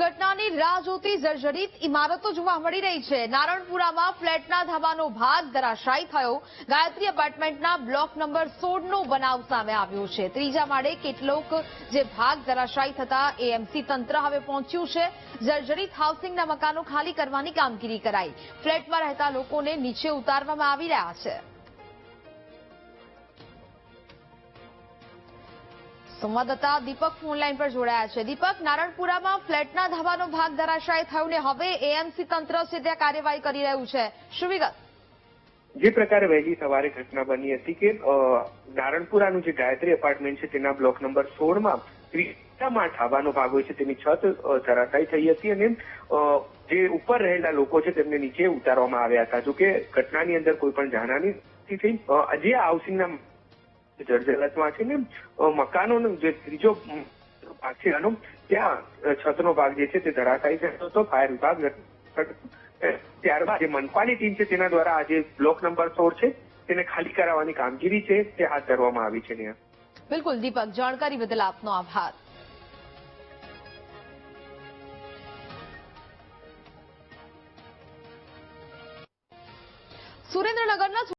દુર્ઘટનાની રાહ જોતી જર્જરિત ઇમારતો જોવા મળી રહી છે. નારણપુરામાં ફ્લેટના ધાબાનો ભાગ ધરાશાયી થયો. ગાયત્રી એપાર્ટમેન્ટના બ્લોક નંબર સોળનો બનાવ સામે આવ્યો છે. ત્રીજા માળે કેટલોક જે ભાગ ધરાશાયી થતા એએમસી તંત્ર હવે પહોંચ્યું છે. જર્જરિત હાઉસિંગના મકાનો ખાલી કરવાની કામગીરી કરાઈ. ફ્લેટમાં રહેતા લોકોને નીચે ઉતારવામાં આવી રહ્યા છે. સંવાદદાતા દીપક ફોનલાઈન પર જોડાયા છે. દીપક, નારણપુરામાં ફ્લેટના ધાબાનો ભાગ ધરાશાય થયો ને હવે એએમસી તંત્ર છે કાર્યવાહી કરી રહ્યું છે. શું વિગત? જે પ્રકારે વહેલી સવારે ઘટના બની હતી કે નારણપુરાનું જે ગાયત્રી એપાર્ટમેન્ટ છે તેના બ્લોક નંબર સોળમાં ત્રીજામાં ઢાબાનો ભાગ હોય છે તેની છત ધરાશાયી થઈ હતી અને જે ઉપર રહેલા લોકો છે તેમને નીચે ઉતારવામાં આવ્યા હતા. જોકે ઘટનાની અંદર કોઈ પણ જાનહાની થઈ. જે હાઉસિંગના જર્જરતમાં છે ને મકાનોનો જે ત્રીજો ભાગ છે, એનો ત્યાં છતનો ભાગ જે છે તે ધરાશાયી થયો હતો ફાયર વિભાગ ત્યારબાદ જે મનપાની ટીમ છે તેના દ્વારા આજે બ્લોક નંબર સોળ છે, તેને ખાલી કરાવવાની કામગીરી છે, તે હાથ ધરવામાં આવી છે નેહા. બિલકુલ, દીપક, જાણકારી બદલ આપનો આભાર સુરેન્દ્રનગરના